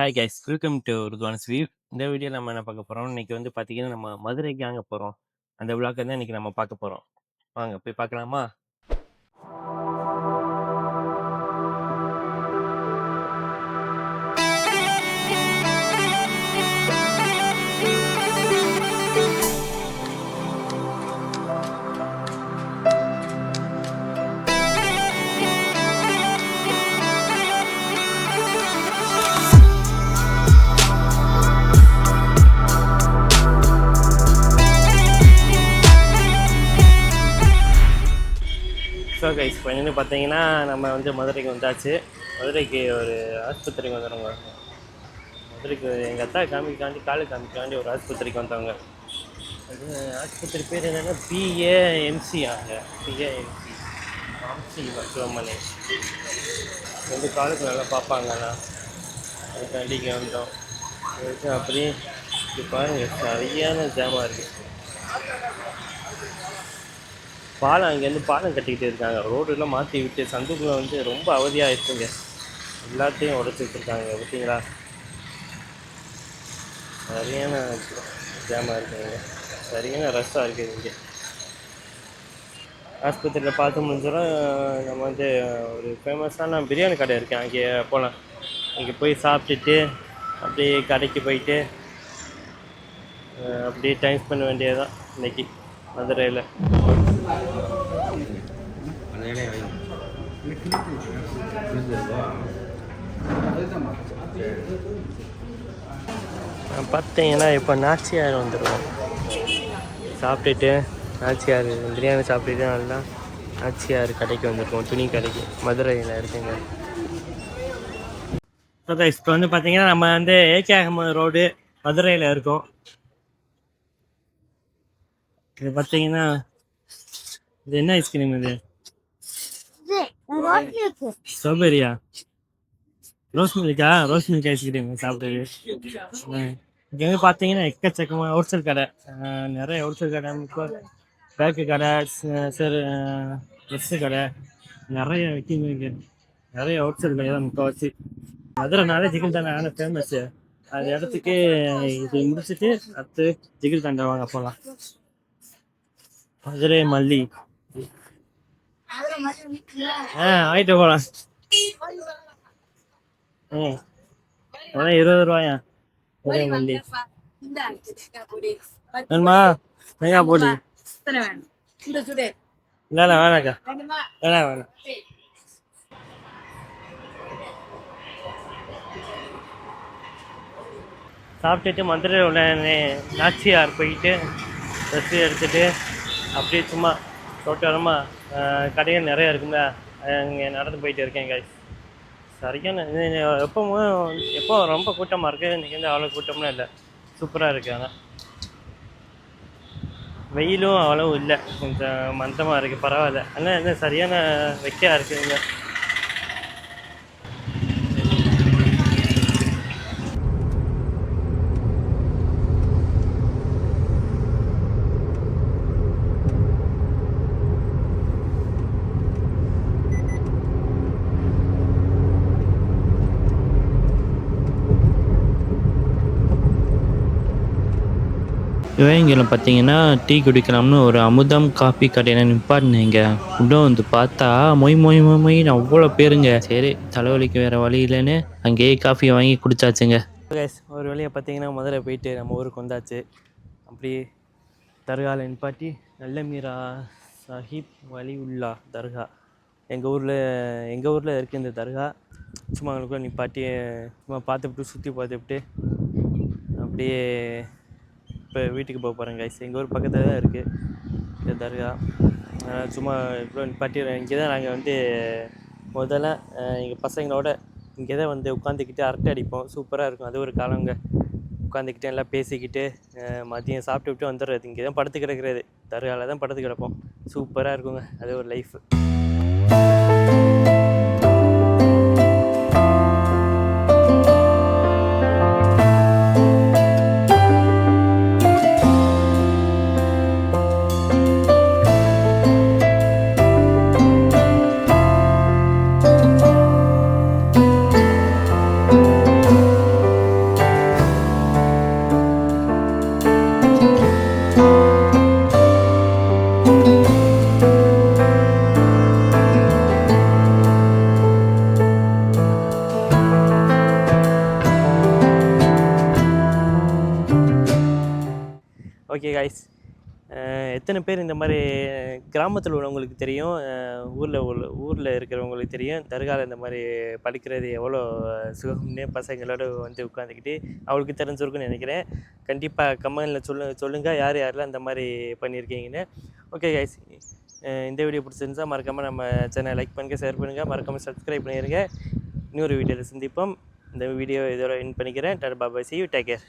Hi guys welcome to ருத்வான்ஸ் ஸ்வீப் இந்த வீடியோ நம்ம என்ன பார்க்க போகிறோம் இன்னைக்கு வந்து பார்த்தீங்கன்னா நம்ம மதுரைக்கு அங்கே போகிறோம் அந்த விழாக்கு தான் இன்னைக்கு நம்ம பார்க்க போகிறோம் வாங்க போய் பார்க்கலாமா? ஸோ கைஸ் இப்போ என்னென்னு பார்த்தீங்கன்னா நம்ம வந்து மதுரைக்கு வந்தாச்சு. மதுரைக்கு ஒரு ஆஸ்பத்திரிக்கு வந்துடுங்க மதுரைக்கு எங்கள் அத்தா காமிக்காண்டி காலு காமிக்காண்டி ஒரு ஆஸ்பத்திரிக்கு வந்தவங்க. அது ஆஸ்பத்திரி பேர் என்னென்னா பிஏஎம்சி ஆங்க. பிஏஎம்சி ஆம்சி மருத்துவமனை. வந்து காலுக்கு நல்லா பார்ப்பாங்கண்ணா. அதுக்காண்டி இங்கே வந்தோம். அதுக்கு அப்படியே இது பாருங்கள் சரியான ஜாமாக இருக்குது பாலம் அங்கேருந்து பாலம் கட்டிக்கிட்டு இருக்காங்க. ரோடெல்லாம் மாற்றி விட்டு சந்துக்குள்ள வந்து ரொம்ப அவதியாக இருக்குங்க எல்லாத்தையும் உடச்சி வச்சுருக்காங்க. பார்த்தீங்களா? சரியான ஜாமாக இருக்குங்க சரியான ரஷ்ஷாக இருக்குது இங்கே. ஆஸ்பத்திரியில் பார்த்து முடிஞ்சிடும் நம்ம வந்து ஒரு ஃபேமஸான பிரியாணி கடை இருக்கேன் அங்கே போகலாம் அங்கே போய் சாப்பிட்டுட்டு அப்படியே கடைக்கு போயிட்டு அப்படியே டைம் ஸ்பெண்ட் வேண்டியதுதான் இன்னைக்கு மதுரையில். பார்த்தீங்கன்னா இப்போ நாச்சியார் வந்துடுவோம் சாப்பிட்டுட்டு நாச்சியார் பிரியாணி சாப்பிட்டுட்டு நல்லா நாச்சியார் கடைக்கு வந்திருக்கோம் துணி கடைக்கு. மதுரையில் இருக்குங்க. ஸோ இப்போ வந்து பார்த்தீங்கன்னா நம்ம வந்து ஏகே அகமது ரோடு மதுரையில் இருக்கோம். இது பார்த்தீங்கன்னா இது என்ன ஐஸ்கிரீம் இது? ஸ்ட்ராபெரியா ரோஸ் மில்கா ரோஸ் மில்க் ஐஸ்கிரீம் சாப்பிட்டது இங்கே வந்து பார்த்தீங்கன்னா எக்கச்சக்கமாக ஹோல்சேல் கடை. நிறைய ஹோல்சேல் கடை இப்போ பேக்கு கடை சார் ட்ரெஸ்ஸு கடை. நிறைய விற்கிங்க இங்கே நிறைய ஹோல்சேல் கடை தான் முக்கால்வாசி. மதுரைனாலே ஜிகில் தானே ஃபேமஸ்ஸு அந்த இடத்துக்கு இது முடிச்சுட்டு அடுத்து ஜிகில் தாண்டா வாங்க போகலாம் மதுரை மல்லி. ஆ ஆயிட்டு போகலாம் ம். இருபது ரூபாயா? ஒரே மல்லி வேணுமா? மெங்கா போடி இல்லை இல்லை வேணாக்கா வேணாம் வேணாம். சாப்பிட்டுட்டு மதுரையில் உள்ள நாச்சியார் போயிட்டு ட்ரெஸ்ஸு எடுத்துட்டு அப்படியே சும்மா தோட்டமாக கடைகள் நிறைய இருக்குங்க. இங்கே நடந்து போயிட்டு இருக்கேன் கைஸ் சரியான இது எப்பவும் எப்போ ரொம்ப கூட்டமாக இருக்குது இன்றைக்கி வந்து அவ்வளோ கூட்டம்லாம் இல்லை. சூப்பராக இருக்குது ஆனால் வெயிலும் அவ்வளோ இல்லை. கொஞ்சம் மந்தமாக இருக்குது பரவாயில்ல. ஆனால் என்ன சரியான வெக்கையாக இருக்குதுங்க சிவகங்கையில் பார்த்தீங்கன்னா டீ குடிக்கலாம்னு ஒரு அமுதம் காஃபி கடையில் நிப்பாட்டினேங்க. உள்ள வந்து பார்த்தா மொய் மொய் மொய் மொய்னு அவ்வளோ பேருங்க. சரி தலைவலிக்கு வேற வழி இல்லைன்னு அங்கேயே காஃபி வாங்கி குடிச்சாச்சுங்க. ஒரு வழியை பார்த்தீங்கன்னா மதுரை போயிட்டு நம்ம ஊருக்கு வந்தாச்சு. அப்படியே தர்காவில் நிப்பாட்டி நல்ல மீரா சாஹிப் வலி உல்லா தர்கா. எங்கள் ஊரில் எங்கள் ஊரில் இருக்குது இந்த தர்கா. சும்மா அவங்களுக்குள்ள நிப்பாட்டி சும்மா பார்த்துவிட்டு சுற்றி பார்த்துவிட்டு அப்படியே இப்போ வீட்டுக்கு போக போகிறேன் கைஸ் எங்கள் ஊர் பக்கத்தில் தான் இருக்குது இந்த தர்கா. சும்மா இப்போ நிப்பாட்டி இங்கே தான் நாங்கள் வந்து முதல்ல எங்கள் பசங்களோட இங்கே தான் வந்து உட்காந்துக்கிட்டு அரட்டை அடிப்போம். சூப்பராக இருக்கும். அது ஒரு காலங்க உட்காந்துக்கிட்டு எல்லாம் பேசிக்கிட்டு மதியம் சாப்பிட்டு விட்டு வந்துடுறது. இங்கே தான் படுத்து கிடக்கிறது. தர்காவில் தான் படுத்து கிடப்போம். சூப்பராக இருக்குங்க. அது ஒரு லைஃப் ஓகே காய்ஸ் எத்தனை பேர் இந்த மாதிரி கிராமத்தில் உள்ளவங்களுக்கு தெரியும் ஊரில் உள்ள ஊரில் இருக்கிறவங்களுக்கு தெரியும் தர்காவில் இந்த மாதிரி படிக்கிறது எவ்வளோ சுகம்னு பசங்களோட வந்து உட்காந்துக்கிட்டு அவளுக்கு தெரிஞ்சிருக்குன்னு நினைக்கிறேன். கண்டிப்பாக கமெண்டில் சொல்லு சொல்லுங்கள் யார் யாரெல்லாம் இந்த மாதிரி பண்ணியிருக்கீங்கன்னு. ஓகே கைஸ் இந்த வீடியோ பிடிச்சிருந்தா மறக்காமல் நம்ம சேனலை லைக் பண்ணுங்கள் ஷேர் பண்ணுங்கள் மறக்காமல் சப்ஸ்கிரைப் பண்ணிடுங்க இன்னொரு வீடியோவில் சந்திப்போம். இந்த வீடியோ இதோட என் பண்ணிக்கிறேன். டாடா பாபா சி யூ டேக் கேர்